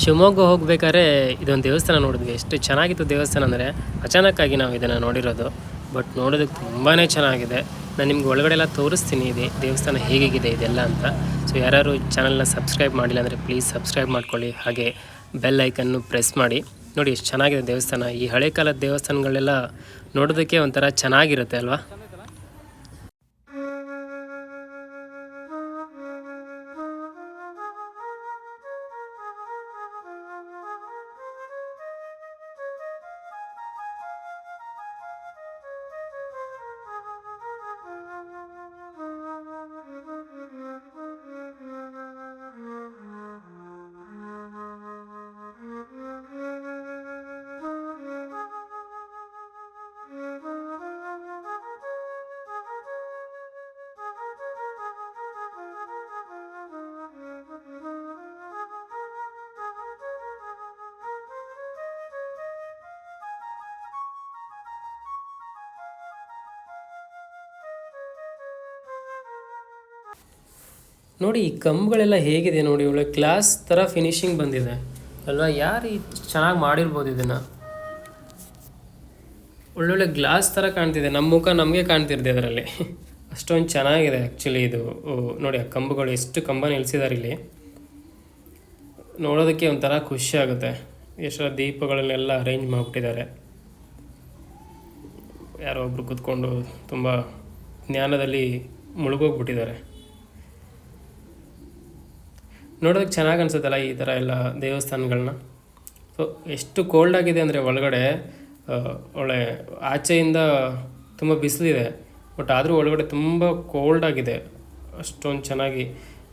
ಶಿವಮೊಗ್ಗ ಹೋಗ್ಬೇಕಾದ್ರೆ ಇದೊಂದು ದೇವಸ್ಥಾನ ನೋಡಿದ್ವಿ. ಎಷ್ಟು ಚೆನ್ನಾಗಿತ್ತು ದೇವಸ್ಥಾನ ಅಂದರೆ ಅಚಾನಕ್ಕಾಗಿ ನಾವು ಇದನ್ನು ನೋಡಿರೋದು. ಬಟ್ ನೋಡೋದಕ್ಕೆ ತುಂಬಾ ಚೆನ್ನಾಗಿದೆ. ನಾನು ನಿಮ್ಗೆ ಒಳಗಡೆ ಎಲ್ಲ ತೋರಿಸ್ತೀನಿ. ಇದೆ ದೇವಸ್ಥಾನ ಹೇಗಿದೆ ಇದೆಲ್ಲ ಅಂತ. ಸೊ ಯಾರ್ಯಾರು ಚಾನಲ್ನ ಸಬ್ಸ್ಕ್ರೈಬ್ ಮಾಡಿಲ್ಲ ಅಂದರೆ ಪ್ಲೀಸ್ ಸಬ್ಸ್ಕ್ರೈಬ್ ಮಾಡ್ಕೊಳ್ಳಿ. ಹಾಗೆ ಬೆಲ್ ಐಕನ್ನು ಪ್ರೆಸ್ ಮಾಡಿ. ನೋಡಿ, ಎಷ್ಟು ಚೆನ್ನಾಗಿದೆ ದೇವಸ್ಥಾನ. ಈ ಹಳೆ ಕಾಲದ ದೇವಸ್ಥಾನಗಳೆಲ್ಲ ನೋಡೋದಕ್ಕೆ ಒಂಥರ ಚೆನ್ನಾಗಿರುತ್ತೆ ಅಲ್ವಾ? ನೋಡಿ, ಈ ಕಂಬಗಳೆಲ್ಲ ಹೇಗಿದೆ ನೋಡಿ, ಒಳ್ಳೆ ಗ್ಲಾಸ್ ಥರ ಫಿನಿಶಿಂಗ್ ಬಂದಿದೆ. ಅಲ್ವಾ? ಯಾರು ಚೆನ್ನಾಗಿ ಮಾಡಿರ್ಬೋದು ಇದನ್ನು? ಒಳ್ಳೊಳ್ಳೆ ಗ್ಲಾಸ್ ಥರ ಕಾಣ್ತಿದೆ. ನಮ್ಮ ಮುಖ ನಮಗೆ ಕಾಣ್ತಿರ್ದೆ ಅದರಲ್ಲಿ. ಅಷ್ಟೊಂದು ಚೆನ್ನಾಗಿದೆ ಆ್ಯಕ್ಚುಲಿ ಇದು. ನೋಡಿ, ಆ ಕಂಬಗಳು ಎಷ್ಟು ಕಂಬ ನಿಲ್ಸಿದ್ದಾರೆ ಇಲ್ಲಿ. ನೋಡೋದಕ್ಕೆ ಒಂಥರ ಖುಷಿ ಆಗುತ್ತೆ. ಎಷ್ಟೋ ದೀಪಗಳನ್ನೆಲ್ಲ ಅರೇಂಜ್ ಮಾಡಿಬಿಟ್ಟಿದ್ದಾರೆ. ಯಾರೋ ಒಬ್ರು ಕೂತ್ಕೊಂಡು ತುಂಬ ಜ್ಞಾನದಲ್ಲಿ ಮುಳುಗೋಗ್ಬಿಟ್ಟಿದ್ದಾರೆ. ನೋಡೋದಕ್ಕೆ ಚೆನ್ನಾಗಿ ಅನಿಸುತ್ತಲ್ಲ ಈ ಥರ ಎಲ್ಲ ದೇವಸ್ಥಾನಗಳನ್ನ ಸೊ ಎಷ್ಟು ಕೋಲ್ಡ್ ಆಗಿದೆ ಅಂದರೆ ಒಳಗಡೆ ಒಳ್ಳೆ ಆಚೆಯಿಂದ ತುಂಬ ಬಿಸಿಲಿದೆ. ಬಟ್ ಆದರೂ ಒಳಗಡೆ ತುಂಬ ಕೋಲ್ಡ್ ಆಗಿದೆ. ಅಷ್ಟೊಂದು ಚೆನ್ನಾಗಿ.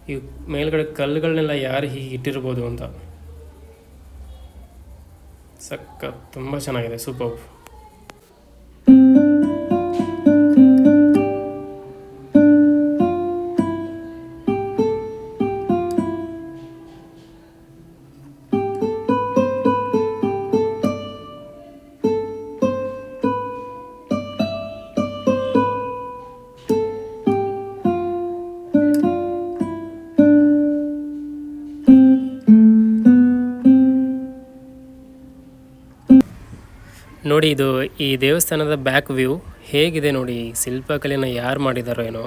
ಈ ಮೇಲ್ಗಡೆ ಕಲ್ಲುಗಳನ್ನೆಲ್ಲ ಯಾರು ಹೀಗೆ ಇಟ್ಟಿರ್ಬೋದು ಅಂತ. ಸಕ್ಕ ತುಂಬ ಚೆನ್ನಾಗಿದೆ ಸೂಪರ್ ನೋಡಿ, ಇದು ಈ ದೇವಸ್ಥಾನದ ಬ್ಯಾಕ್ ವ್ಯೂ ಹೇಗಿದೆ ನೋಡಿ? ಈ ಶಿಲ್ಪಕಲೆನ ಯಾರು ಮಾಡಿದಾರೋ ಏನೋ.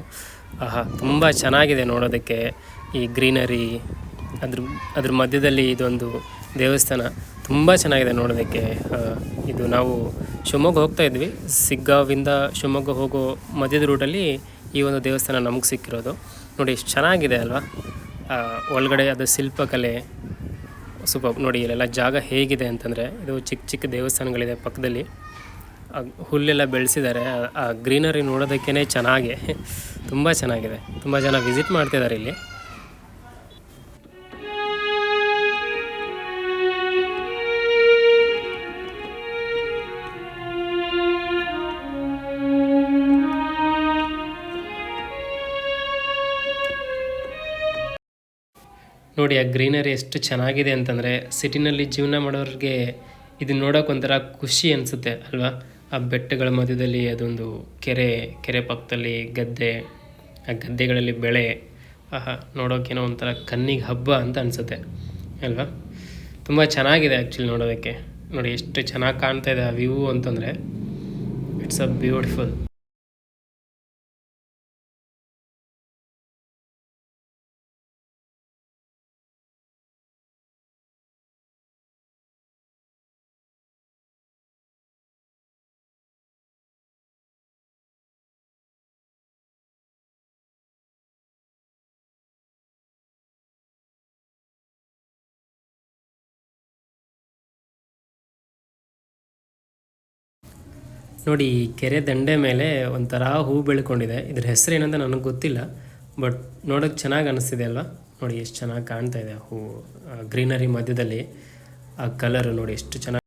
ಆಹಾ, ತುಂಬ ಚೆನ್ನಾಗಿದೆ ನೋಡೋದಕ್ಕೆ ಈ ಗ್ರೀನರಿ. ಅದ್ರ ಅದ್ರ ಮಧ್ಯದಲ್ಲಿ ಇದೊಂದು ದೇವಸ್ಥಾನ. ತುಂಬ ಚೆನ್ನಾಗಿದೆ ನೋಡೋದಕ್ಕೆ. ಇದು ನಾವು ಶಿವಮೊಗ್ಗ ಹೋಗ್ತಾ ಇದ್ವಿ. ಸಿಗ್ಗಾವಿಂದ ಶಿವಮೊಗ್ಗ ಹೋಗೋ ಮಧ್ಯದ ರೂಟಲ್ಲಿ ಈ ಒಂದು ದೇವಸ್ಥಾನ ನಮಗೆ ಸಿಕ್ಕಿರೋದು. ನೋಡಿ, ಎಷ್ಟು ಚೆನ್ನಾಗಿದೆ ಅಲ್ವಾ? ಒಳಗಡೆ ಅದು ಶಿಲ್ಪಕಲೆ. ಸೂಪರ್ ನೋಡಿ, ಇಲ್ಲೆಲ್ಲ ಜಾಗ ಹೇಗಿದೆ ಅಂತಂದರೆ, ಇದು ಚಿಕ್ಕ ಚಿಕ್ಕ ದೇವಸ್ಥಾನಗಳಿದೆ ಪಕ್ಕದಲ್ಲಿ. ಹುಲ್ಲೆಲ್ಲ ಬೆಳೆಸಿದ್ದಾರೆ. ಆ ಗ್ರೀನರಿ ನೋಡೋದಕ್ಕೇ ಚೆನ್ನಾಗಿ. ತುಂಬ ಚೆನ್ನಾಗಿದೆ. ತುಂಬ ಜನ ವಿಸಿಟ್ ಮಾಡ್ತಿದ್ದಾರೆ ಇಲ್ಲಿ. ನೋಡಿ, ಆ ಗ್ರೀನರಿ ಎಷ್ಟು ಚೆನ್ನಾಗಿದೆ ಅಂತಂದರೆ ಸಿಟಿನಲ್ಲಿ ಜೀವನ ಮಾಡೋರಿಗೆ ಇದನ್ನ ನೋಡೋಕೆ ಒಂಥರ ಖುಷಿ ಅನಿಸುತ್ತೆ, ಅಲ್ವಾ? ಆ ಬೆಟ್ಟಗಳ ಮಧ್ಯದಲ್ಲಿ ಅದೊಂದು ಕೆರೆ ಕೆರೆ ಪಕ್ಕದಲ್ಲಿ ಗದ್ದೆ, ಆ ಗದ್ದೆಗಳಲ್ಲಿ ಬೆಳೆ, ಆಹಾ ನೋಡೋಕ್ಕೇನೋ ಒಂಥರ ಕಣ್ಣಿಗೆ ಹಬ್ಬ ಅಂತ ಅನಿಸುತ್ತೆ, ಅಲ್ವಾ? ತುಂಬ ಚೆನ್ನಾಗಿದೆ ಆ್ಯಕ್ಚುಲಿ ನೋಡೋದಕ್ಕೆ. ನೋಡಿ, ಎಷ್ಟು ಚೆನ್ನಾಗಿ ಕಾಣ್ತಾ ಇದೆ ಆ ವ್ಯೂ ಅಂತಂದರೆ ಇಟ್ಸ್ ಅ ಬ್ಯೂಟಿಫುಲ್ ನೋಡಿ ಈ ಕೆರೆ ದಂಡೆ ಮೇಲೆ ಒಂಥರ ಹೂ ಬೆಳ್ಕೊಂಡಿದೆ. ಇದ್ರ ಹೆಸರು ಏನಂತ ನನಗೆ ಗೊತ್ತಿಲ್ಲ, ಬಟ್ ನೋಡೋಕ್ಕೆ ಚೆನ್ನಾಗಿ ಅನಿಸ್ತಿದೆ ಅಲ್ವಾ? ನೋಡಿ, ಎಷ್ಟು ಚೆನ್ನಾಗಿ ಕಾಣ್ತಾ ಇದೆ ಹೂ ಗ್ರೀನರಿ ಮಧ್ಯದಲ್ಲಿ ಆ ಕಲರ್ ನೋಡಿ, ಎಷ್ಟು ಚೆನ್ನಾಗಿ